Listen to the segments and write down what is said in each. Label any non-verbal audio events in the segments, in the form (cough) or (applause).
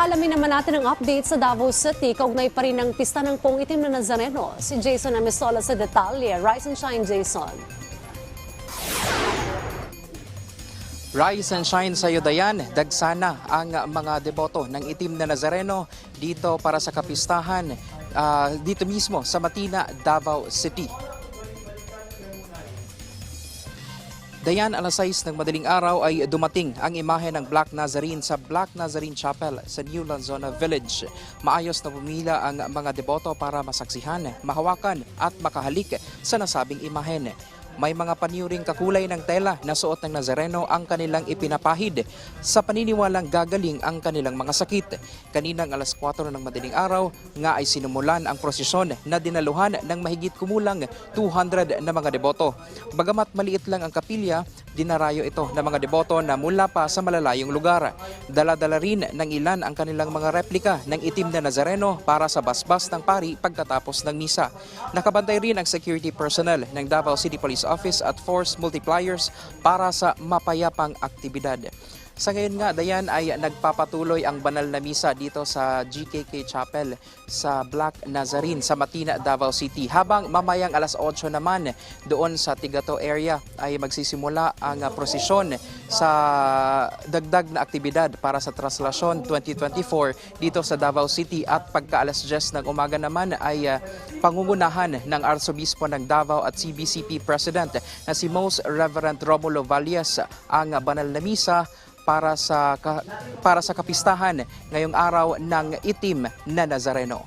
Alamin naman natin ang update sa Davao City. Kaugnay pa rin ng pista ng pong itim na Nazareno. Si Jason Amisola sa detalye. Rise and shine, Jason. Rise and shine sa iyo, Dayan. Dagsana ang mga deboto ng itim na Nazareno dito para sa kapistahan ah, dito mismo sa Matina, Davao City. Dayan, alas 6 ng madaling araw ay dumating ang imahe ng Black Nazarene sa Black Nazarene Chapel sa New Lanzona Village. Maayos na pumila ang mga deboto para masaksihan, mahawakan at makahalik sa nasabing imahen. May mga paniuring kakulay ng tela na suot ng Nazareno ang kanilang ipinapahid sa paniniwalang gagaling ang kanilang mga sakit. Kaninang alas 4 ng madaling araw nga ay sinumulan ang prosesyon na dinaluhan ng mahigit kumulang 200 na mga deboto. Bagamat maliit lang ang kapilya, dinarayo ito ng mga deboto na mula pa sa malalayong lugar. Dala-dala rin ng ilan ang kanilang mga replika ng itim na Nazareno para sa basbas ng pari pagtatapos ng misa. Nakabantay rin ang security personnel ng Davao City Police Office at Force Multipliers para sa mapayapang aktibidad. Sa ngayon nga, Dayan, ay nagpapatuloy ang banal na misa dito sa GKK Chapel sa Black Nazarene sa Matina, Davao City. Habang mamayang alas 8 naman doon sa Tigato area ay magsisimula ang prosesyon sa dagdag na aktibidad para sa Traslasyon 2024 dito sa Davao City at pagka alas 10 ng umaga naman ay ah, pangungunahan ng Arsobispo ng Davao at CBCP President na si Most Reverend Romulo Valles ang banal na misa para sa para sa kapistahan ngayong araw ng itim na Nazareno.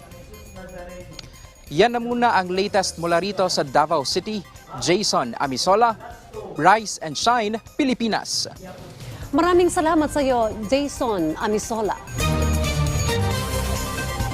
Yan na muna ang latest mula rito sa Davao City. Jason Amisola, Rise and Shine, Pilipinas. Maraming salamat sa iyo, Jason Amisola.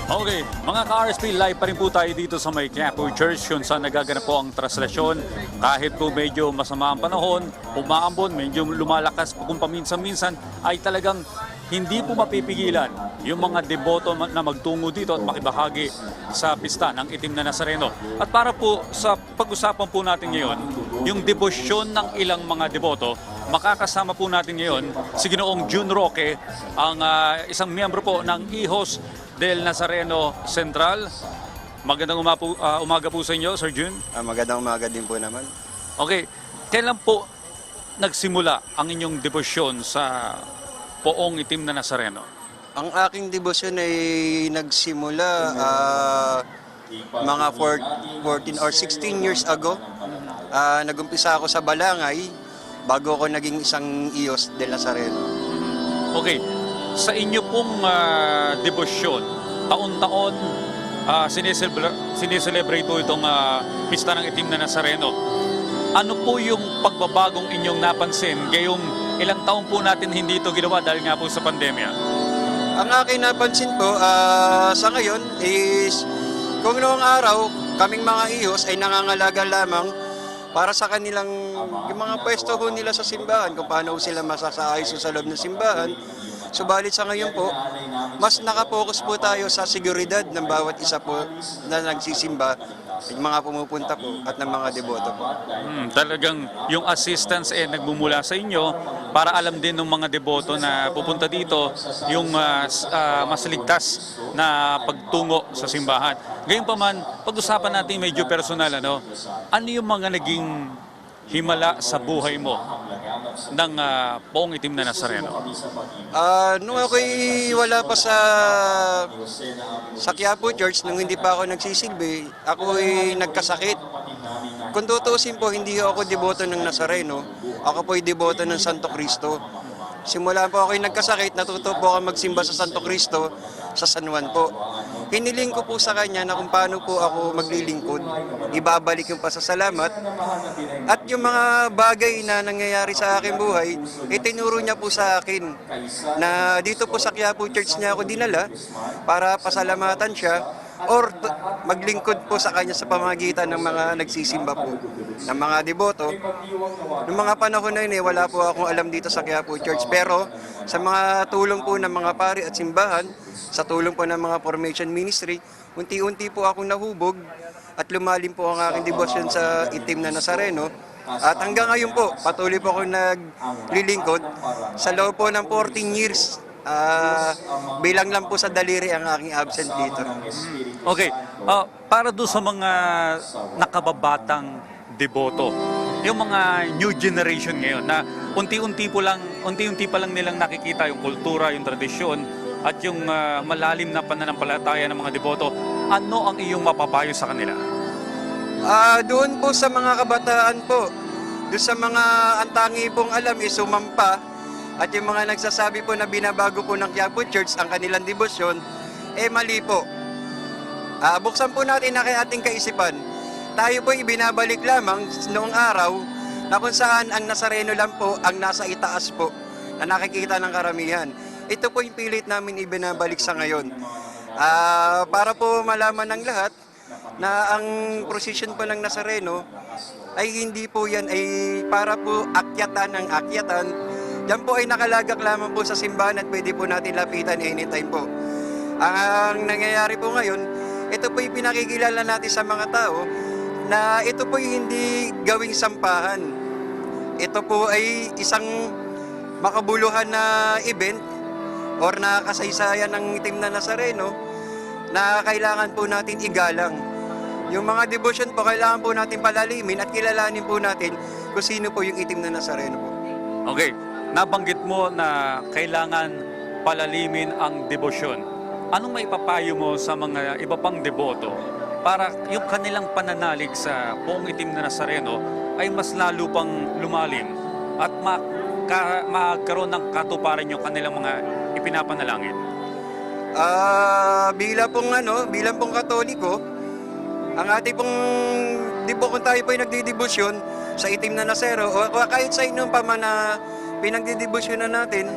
Okay, mga ka-RSP, live pa rin po tayo dito sa may Quiapo Church kung saan nagaganap po ang traslasyon. Kahit po medyo masama ang panahon, umaambon, medyo lumalakas kung paminsan-minsan, ay talagang hindi po mapipigilan yung mga deboto na magtungo dito at makibahagi sa pista ng itim na Nazareno. At para po sa pag-usapan po natin ngayon, yung debosyon ng ilang mga deboto, makakasama po natin ngayon si Ginoong June Roque, ang ah, isang miyembro po ng IHOS del Nazareno Central. Magandang umapo, ah, umaga po sa inyo, Sir June. Ah, magandang umaga din po naman. Okay, kailan po nagsimula ang inyong debosyon sa poong itim na Nazareno? Ang aking debosyon ay nagsimula ah, mga four- 14 or 16 years ago. Ah, nagumpisa ako sa Balangay bago ako naging isang IOS del Nazareno. Okay, sa inyo pong ah, debosyon, taon-taon uh, sineselebrate po itong ah, pista ng itim na Nazareno. Ano po yung pagbabagong inyong napansin gayong ilang taon po natin hindi ito ginawa dahil nga po sa pandemya? Ang aking napansin po ah, sa ngayon is kung noong araw kaming mga IOS ay nangangalaga lamang para sa kanilang yung mga pwesto ho nila sa simbahan kung paano sila masasaayos sa loob ng simbahan. Subalit sa ngayon po, mas nakapokus po tayo sa seguridad ng bawat isa po na nagsisimba, yung mga pumupunta po at ng mga deboto po. Hmm, talagang yung assistance eh nagmumula sa inyo para alam din ng mga deboto na pupunta dito yung s- ah, mas ligtas na pagtungo sa simbahan. Ngayon pa man, pag-usapan natin medyo personal ano. Ano yung mga naging himala sa buhay mo ng ah, poong itim na Nazareno? Ah, nung ako'y wala pa sa sa Quiapo Church, nung hindi pa ako nagsisilbi, ako'y nagkasakit. Kung tutusin po, hindi ako deboto ng Nazareno, ako po'y deboto ng Santo Cristo. Simula po ako'y nagkasakit, natuto po ako magsimba sa Santo Cristo sa San Juan po. Hiniling ko po sa kanya na kung paano po ako maglilingkod, ibabalik yung pasasalamat, at yung mga bagay na nangyayari sa aking buhay, itinuro niya po sa akin na dito po sa Quiapo Church niya ako dinala para pasalamatan siya or maglingkod po sa kanya sa pamagitan ng mga nagsisimba po, ng mga deboto. Noong mga panahon na yun, eh, wala po akong alam dito sa Quiapo Church. Pero sa mga tulong po ng mga pari at simbahan, sa tulong po ng mga formation ministry, unti-unti po akong nahubog at lumalim po ang aking devotion sa itim na Nazareno. At hanggang ngayon po, patuloy po ako naglilingkod sa loob po ng 14 years Ah, bilang lang po sa daliri ang aking absent dito. Okay, ah, para doon sa mga nakababatang deboto, yung mga new generation ngayon na unti-unti po lang, unti-unti pa lang nilang nakikita yung kultura, yung tradisyon at yung ah, malalim na pananampalataya ng mga deboto, ano ang iyong mapapayo sa kanila? Ah, doon po sa mga kabataan po, doon sa mga antangi pong alam is sumampa at yung mga nagsasabi po na binabago po ng Quiapo Church ang kanilang debosyon, eh mali po. Ah, buksan po natin na ating kaisipan. Tayo po ibinabalik lamang noong araw na kung saan ang Nazareno lang po ang nasa itaas po na nakikita ng karamihan. Ito po yung pilit namin ibinabalik sa ngayon. Ah, para po malaman ng lahat na ang prosesyon po ng Nazareno ay hindi po yan ay para po akyatan ng akyatan. Yan po ay nakalagak lamang po sa simbahan at pwede po natin lapitan anytime po. Ang nangyayari po ngayon, ito po yung pinakikilala natin sa mga tao na ito po yung hindi gawing sampahan. Ito po ay isang makabuluhan na event or na kasaysayan ng itim na Nazareno na kailangan po natin igalang. Yung mga devotion po, kailangan po natin palalimin at kilalanin po natin kung sino po yung itim na Nazareno po. Okay, nabanggit mo na kailangan palalimin ang debosyon. Anong may papayo mo sa mga iba pang deboto para yung kanilang pananalig sa buong itim na Nazareno ay mas lalo pang lumalim at maka, magkaroon ng katuparan yung kanilang mga ipinapanalangin? Ah, bilang pong ano, bilang pong Katoliko, ang ating pong di po kung tayo po ay nagdidibusyon sa itim na nasero o kahit sa inyong pa man na pinagdidibusyon na natin,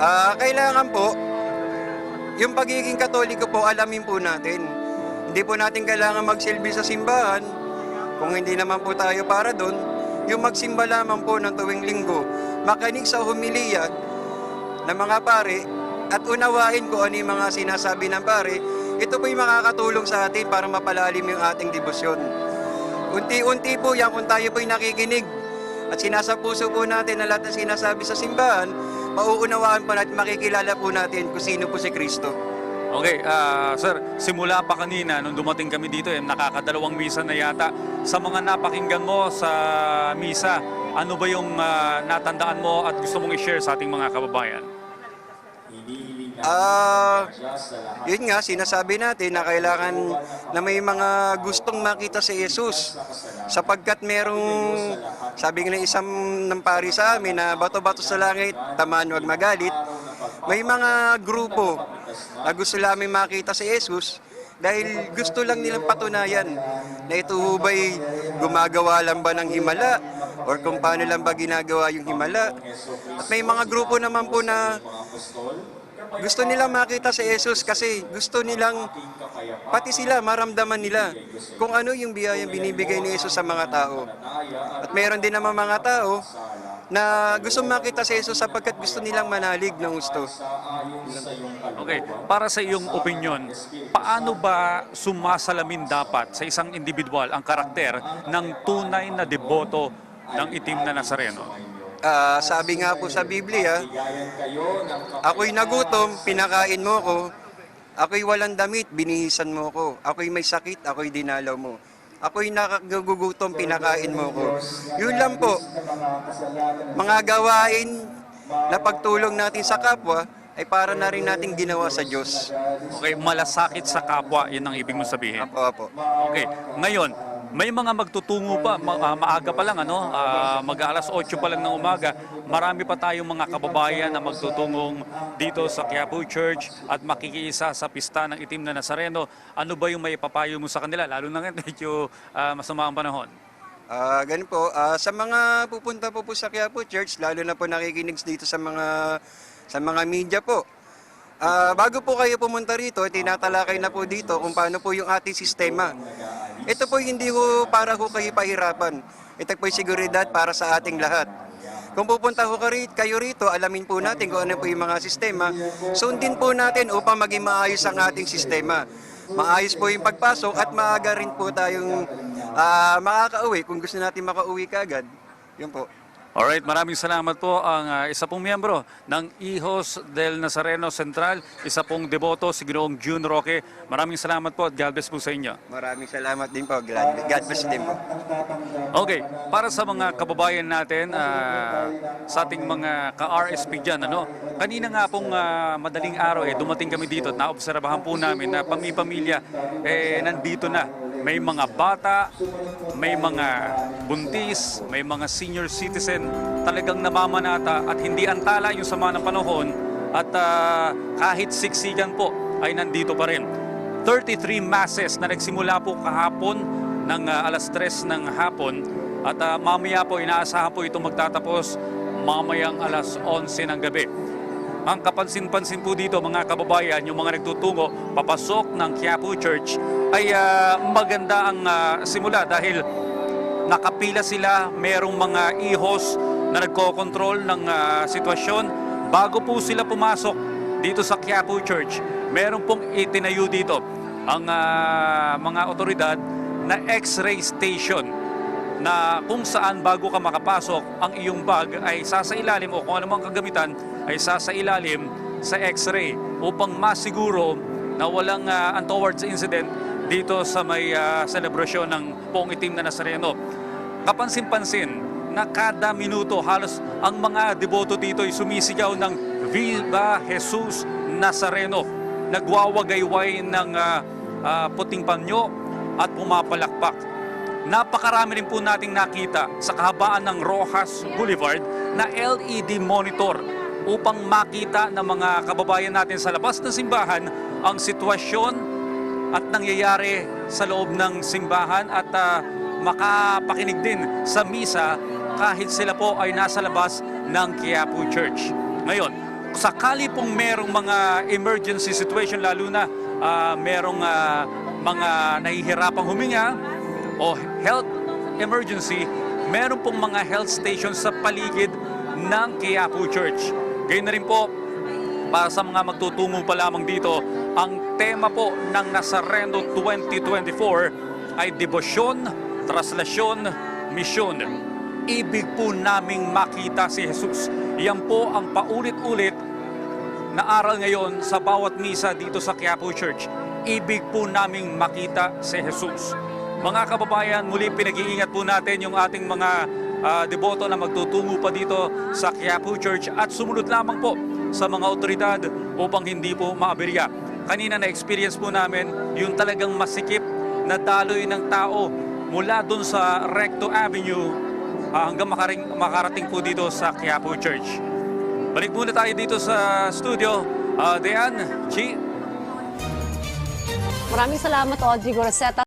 ah, kailangan po yung pagiging Katoliko po alamin po natin. Hindi po natin kailangan magsilbi sa simbahan kung hindi naman po tayo para doon. Yung magsimba lamang po ng tuwing linggo, makinig sa humiliya ng mga pare at unawain ko ano yung mga sinasabi ng pare, ito po yung makakatulong sa atin para mapalalim yung ating debosyon. Unti-unti po yan kung tayo po yung nakikinig at sinasapuso po natin ang lahat ng sinasabi sa simbahan, mauunawaan pa natin, makikilala po natin kung sino po si Kristo. Okay, ah, sir, simula pa kanina nung dumating kami dito, eh, nakakadalawang misa na yata. Sa mga napakinggan mo sa misa, ano ba yung ah, natandaan mo at gusto mong i-share sa ating mga kababayan? Ah, yun nga, sinasabi natin na kailangan na may mga gustong makita si Jesus. Sapagkat merong, sabi nga ng isang ng pari sa amin na bato-bato sa langit, tamaan wag magalit. May mga grupo na gusto namin makita si Jesus dahil gusto lang nilang patunayan na ito ba'y gumagawa lang ba ng himala or kung paano lang ba ginagawa yung himala. At may mga grupo naman po na gusto nilang makita si Jesus kasi gusto nilang pati sila maramdaman nila kung ano yung biyayang binibigay ni Jesus sa mga tao. At meron din naman mga tao na gusto makita si Jesus sapagkat gusto nilang manalig ng gusto. Okay, para sa iyong opinion, paano ba sumasalamin dapat sa isang individual ang karakter ng tunay na deboto ng itim na Nazareno? Ah, sabi nga po sa Biblia, ako'y nagutom, pinakain mo ko. Ako'y walang damit, binihisan mo ko. Ako'y may sakit, ako'y dinalaw mo. Ako'y nakagugutom, pinakain mo ko. Yun lang po. Mga gawain na pagtulong natin sa kapwa ay para na rin natin ginawa sa Diyos. Okay, malasakit sa kapwa, yun ang ibig mong sabihin. Apo, apo. Okay, ngayon, may mga magtutungo pa, ma- ah, maaga pa lang, ano, ah, mag-alas 8 pa lang ng umaga, marami pa tayong mga kababayan na magtutungong dito sa Quiapo Church at makikiisa sa pista ng itim na Nazareno. Ano ba yung may papayo mo sa kanila, lalo na ngayon (laughs) medyo ah, masama ang panahon? Ah, ganun po. Ah, sa mga pupunta po po sa Quiapo Church, lalo na po nakikinig dito sa mga sa mga media po. Ah, bago po kayo pumunta rito, tinatalakay na po dito kung paano po yung ating sistema. Ito po hindi ko para ho kayo pahirapan. Ito po yung seguridad para sa ating lahat. Kung pupunta ho kayo rito, alamin po natin kung ano po yung mga sistema. Sundin po natin upang maging maayos ang ating sistema. Maayos po yung pagpasok at maaga rin po tayong ah, makakauwi kung gusto natin makauwi kagad. Yun po. Alright, maraming salamat po ang ah, isa pong miyembro ng Hijos del Nazareno Central, isa pong deboto, si Ginoong June Roque. Maraming salamat po at God bless po sa inyo. Maraming salamat din po. God, God bless din po. Okay, para sa mga kababayan natin, ah, sa ating mga ka-RSP dyan, ano, kanina nga pong ah, madaling araw, eh, dumating kami dito at naobserbahan po namin na pami-pamilya eh, nandito na. May mga bata, may mga buntis, may mga senior citizen, talagang namamanata at hindi antala yung sama ng panahon at ah, kahit siksikan po ay nandito pa rin. 33 masses na nagsimula po kahapon ng ah, alas 3 ng hapon at ah, mamaya po inaasahan po itong magtatapos mamayang alas 11 ng gabi. Ang kapansin-pansin po dito mga kababayan, yung mga nagtutungo papasok ng Quiapo Church ay ah, maganda ang ah, simula dahil nakapila sila, merong mga ihos na nagko-control ng ah, sitwasyon. Bago po sila pumasok dito sa Quiapo Church, meron pong itinayo dito ang ah, mga otoridad na x-ray station na kung saan bago ka makapasok, ang iyong bag ay sasailalim o kung anumang kagamitan ay sasailalim sa x-ray upang masiguro na walang ah, untoward incident dito sa may ah, selebrasyon ng Poong Itim na Nazareno. Kapansin-pansin na kada minuto halos ang mga deboto dito ay sumisigaw ng Viva Jesus Nazareno. Nagwawagayway ng ah, ah, puting panyo at pumapalakpak. Napakarami rin po nating nakita sa kahabaan ng Rojas Boulevard na LED monitor upang makita ng mga kababayan natin sa labas ng simbahan ang sitwasyon at nangyayari sa loob ng simbahan at ah, makapakinig din sa misa kahit sila po ay nasa labas ng Quiapo Church. Ngayon, sakali pong merong mga emergency situation lalo na ah, merong ah, mga nahihirapang huminga o health emergency, meron pong mga health stations sa paligid ng Quiapo Church. Gayun na rin po, para sa mga magtutungo pa lamang dito, ang tema po ng Nazareno 2024 ay debosyon, traslasyon, misyon. Ibig po naming makita si Jesus. Yan po ang paulit-ulit na aral ngayon sa bawat misa dito sa Quiapo Church. Ibig po naming makita si Jesus. Mga kababayan, muli pinag-iingat po natin yung ating mga ah, deboto na magtutungo pa dito sa Quiapo Church at sumunod lamang po sa mga otoridad upang hindi po maaberya. Kanina na-experience po namin yung talagang masikip na daloy ng tao mula dun sa Recto Avenue ah, hanggang makaring, makarating po dito sa Quiapo Church. Balik muna tayo dito sa studio. Uh, Dean, Chi, Maraming salamat, Audrey Goroseta.